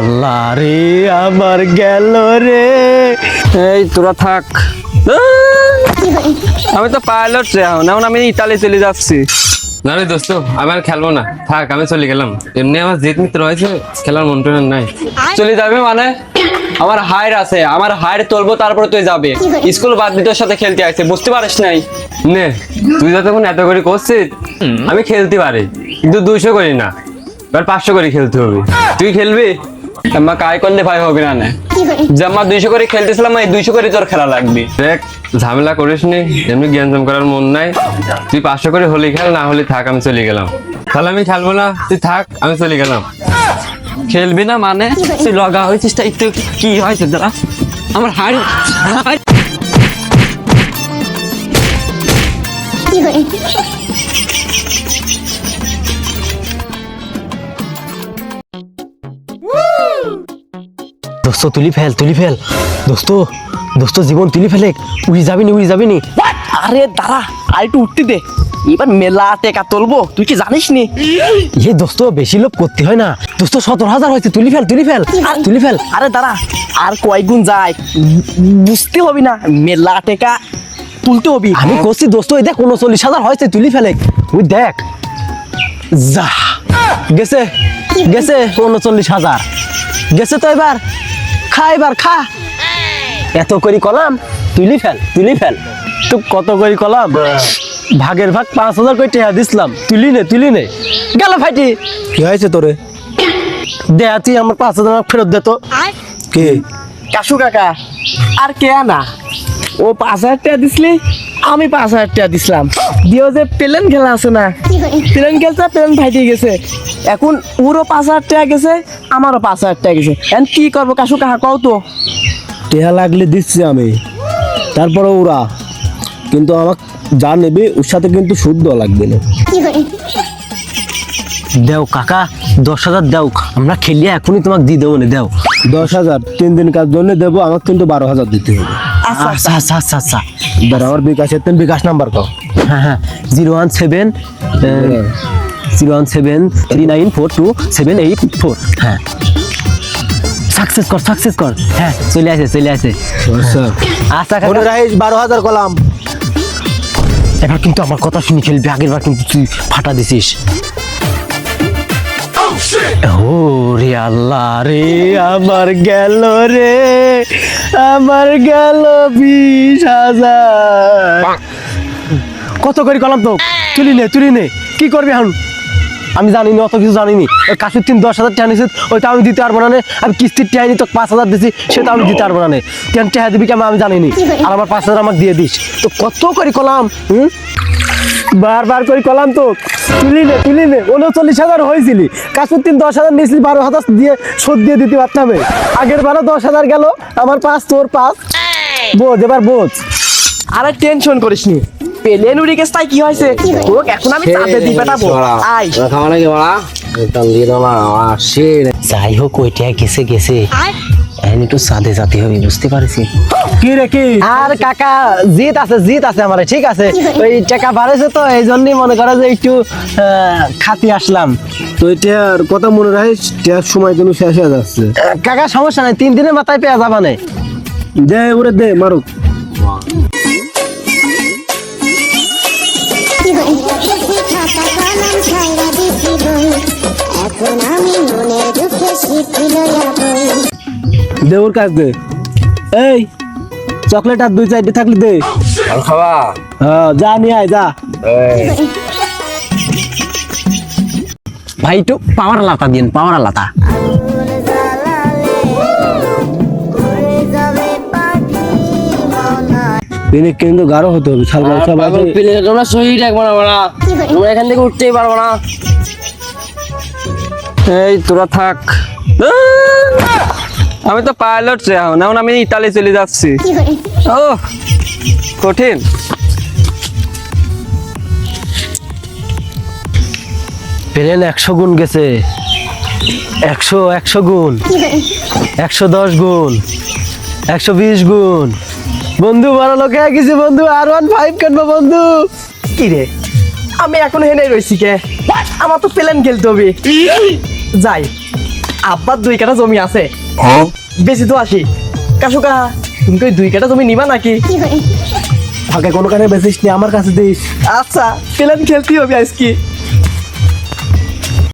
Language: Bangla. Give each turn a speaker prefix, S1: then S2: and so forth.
S1: আল্লাহ রে আমার গেল রে।
S2: এই, তোরা থাক। আমি তো পাইলট রে এখন আমি ইতালি চলে যাচ্ছি।
S3: না রে দোস্ত আমি আর খেলব না। থাক, আমি চলে গেলাম। এমনি আমার জিত মিত্র রয়েছে খেলার মন টন নাই।
S2: চলে যাবে মানে? আমার হাইর আছে, আমার হাইর তুলবো, তারপরে তুই যাবে। স্কুল বাদ দিয়ে তোর সাথে খেলতে আসছে, বুঝতে পারিস নাই?
S3: নে, তুই যতক্ষণ এত করে করছিস, আমি খেলতে পারি। কিন্তু দুশো করি না, এবার পাঁচশো করে খেলতে হবে। তুই খেলবি?
S2: আমার কাই করলে ভাই হবে না আমার দুইশো করে খেলতেছিলাম এই দুইশো করে তোর খেলা লাগবে।
S3: দেখ ঝামেলা করিস নি এমনি জ্ঞান জাম করার মন নাই। তুই পাঁচশো করে হলি খেল না হলে থাক আমি চলে গেলাম। তাহলে আমি খেলব না তুই থাক আমি চলে গেলাম।
S2: খেলবি না মানে? তুই লগা হয়েছিস তা একটু কি হয়েছে দাঁড়া আমার হাড়
S1: দোস্ত তুলি ফেল তুলি ফেল। দোস্ত দোস্ত জীবন তুলি ফেলে। উড়ি যাবি নি উড়ি যাবি নি?
S4: আরে দাঁড়া আর একটু উঠতে দে। এবার মেলা টেকা তুলবো। তুই কি জানিস নি?
S1: ইয়ে দোস্ত বেশি লোভ করতে হয় না। দোস্ত সতেরো হাজার হয়েছে তুলি ফেল তুলি ফেল তুলি ফেল।
S4: আরে দাঁড়া আর কয় গুণ যায়? বুঝতে হবে না মেলা টেকা তুলতে হবি।
S1: আমি করছি দোস্ত এই দেখ উনচল্লিশ হাজার হয়েছে তুলি ফেলে। ওই দেখ যা গেছে গেছে উনচল্লিশ হাজার। গেছে তো এবার? খা এবার খা। এত করি কলাম? তুলি ফেল তুলি ফেল। তো কত করি কলাম? ভাগের ভাগ পাঁচ হাজার করে টেহা দিছিলাম। তুলি নে তুলি নে। গেল ফাইটি
S5: কি হয়েছে তোরে?
S1: দেয়া তুই আমার পাঁচ হাজার ফেরত দে তো।
S5: কে?
S4: কাশু কাকা আর কে না ও পাঁচ হাজার টাকা দিসলি আমি পাঁচ হাজার টাকা দিছিলাম। দিও যে প্লেন খেলা আছে না প্লেন খেলছে প্লেন ফাইটে গেছে। এখন ওরও পাঁচ হাজার টাকা গেছে আমারও পাঁচ হাজার টাকা গেছে। এখন কি করব কাশু কাকা কও তো?
S5: টেহা লাগলে দিচ্ছি আমি। তারপরে ওরা। কিন্তু আমাকে যা নেবে ওর সাথে কিন্তু শুদ্ধ লাগবে না।
S1: দেও কাকা দশ হাজার দেও। আমরা খেলিয়া এখনই তোমাকে দিয়ে দেবো না দেও।
S5: দশ হাজার তিন দিন কাজ জন্য দেবো আমাকে কিন্তু বারো হাজার দিতে হবে।
S4: আচ্ছা
S1: আচ্ছা আচ্ছা আচ্ছা। আচ্ছা
S5: এবার আমার বিকাশের তেন বিকাশ নাম্বার কও।
S1: হ্যাঁ হ্যাঁ। Zero one seven zero one seven three nine four two seven eight four. হ্যাঁ। সাকসেস কর সাকসেস কর। হ্যাঁ চলে আসে চলে আসে।
S5: আচ্ছা।
S1: আচ্ছা
S5: মনে বারো হাজার কলাম।
S1: এবার কিন্তু আমার কথা শুনে খেলবি আগের বার কিন্তু তুই ফাটা দিছিস। ও রে আল্লাহ রে আমার গেল রে। আমার গেল বিশ হাজার। কত করি কলাম তো? তুলি নে তুলি নে। কি করবি এখন? আমি জানি না অত কিছু জানি নি ওই কাশুর তিন দশ হাজার টাকা নিছিস ওইটা আমি দিতে পারব না। আমি কিস্তির টাকা তো পাঁচ হাজার দিছি সেটা আমি দিতে পারব না টেন কেন টাকা দিবি কেমন আমি জানি নি আর আমার পাঁচ হাজার আমাকে দিয়ে দিস। তো কত করি কলাম হুম? বারবার করে কলাম তো? তুলি নে তুলি নে। উনচল্লিশ হাজার হয়েছিলি কাশুর তিন দশ হাজার নিয়েছিলি বারো হাজার দিয়ে শোধ দিয়ে দিতে পারতাম আগের বারো দশ হাজার গেল আমার পাঁচ তোর পাঁচ। বোঝ এবার বোঝ।
S4: আরে টেনশন করিস নি। প্লেন উড়ে গেছে তাই কি হয়েছে? তোকে এখন আমি চাঁদে দিয়ে পেটাবো আই
S5: খাওয়া নাকি মারা দিয়ে না সে
S1: যাই হোক ওইটা গেছে গেছে। এখন একটু সাদে জাতি হবে বুঝতে পারছি।
S5: কি রে কি?
S1: আর কাকা জিত আছে জিত আছে আমার ঠিক আছে। ওই টাকা বাড়েছে তো এই জন্যই মনে করো যে একটু আহ, খাতি আসলাম।
S5: তো টেহার কথা মনে রাখিস সময় কিন্তু শেষ হয়ে যাচ্ছে।
S1: কাকা সমস্যা নাই তিন দিনের মাথায় পেয়ে যাবা না।
S5: দে ওরে দে মারুক। দে ওর কাজ দে। এই চকলেট আর দুই চারটে থাকলে দে।
S3: খাওয়া
S5: হ্যাঁ যা নিয়ে আয় যা।
S1: ভাই একটু পাওয়ার লাতা দিন পাওয়ার লাতা
S5: দিনে কিন্তু গাঢ় হতে হবে সালগাল সব আছে।
S4: তোমরা শহীদ একবার না। তোমরা এখান থেকে উঠতেই পারব না।
S2: এই তোরা থাক। আমি তো পাইলট এখন এখন আমি ইতালি চলে যাচ্ছি। ও কঠিন।
S1: প্লেন একশো গুণ গেছে। একশো একশো গুণ। একশো দশ গুণ। একশো বিশ গুণ। বন্ধু বড় লোকে গেছি বন্ধু। আর ওয়ান ফাইভ কিনবো বন্ধু।
S4: কি রে? আমি এখন হেনে রয়েছি কে? আমার তো প্লেন খেলতে হবে। যাই, আব্বার দুই কাটা জমি আছে। বেশি তো আসি। কাশুকা তুমি কি দুই কাটা তুমি নিবা নাকি?
S1: ফাঁকে কোনো কানে বেচিস নি আমার কাছে দিস।
S4: আচ্ছা প্লেন খেলতে হবে আজকে।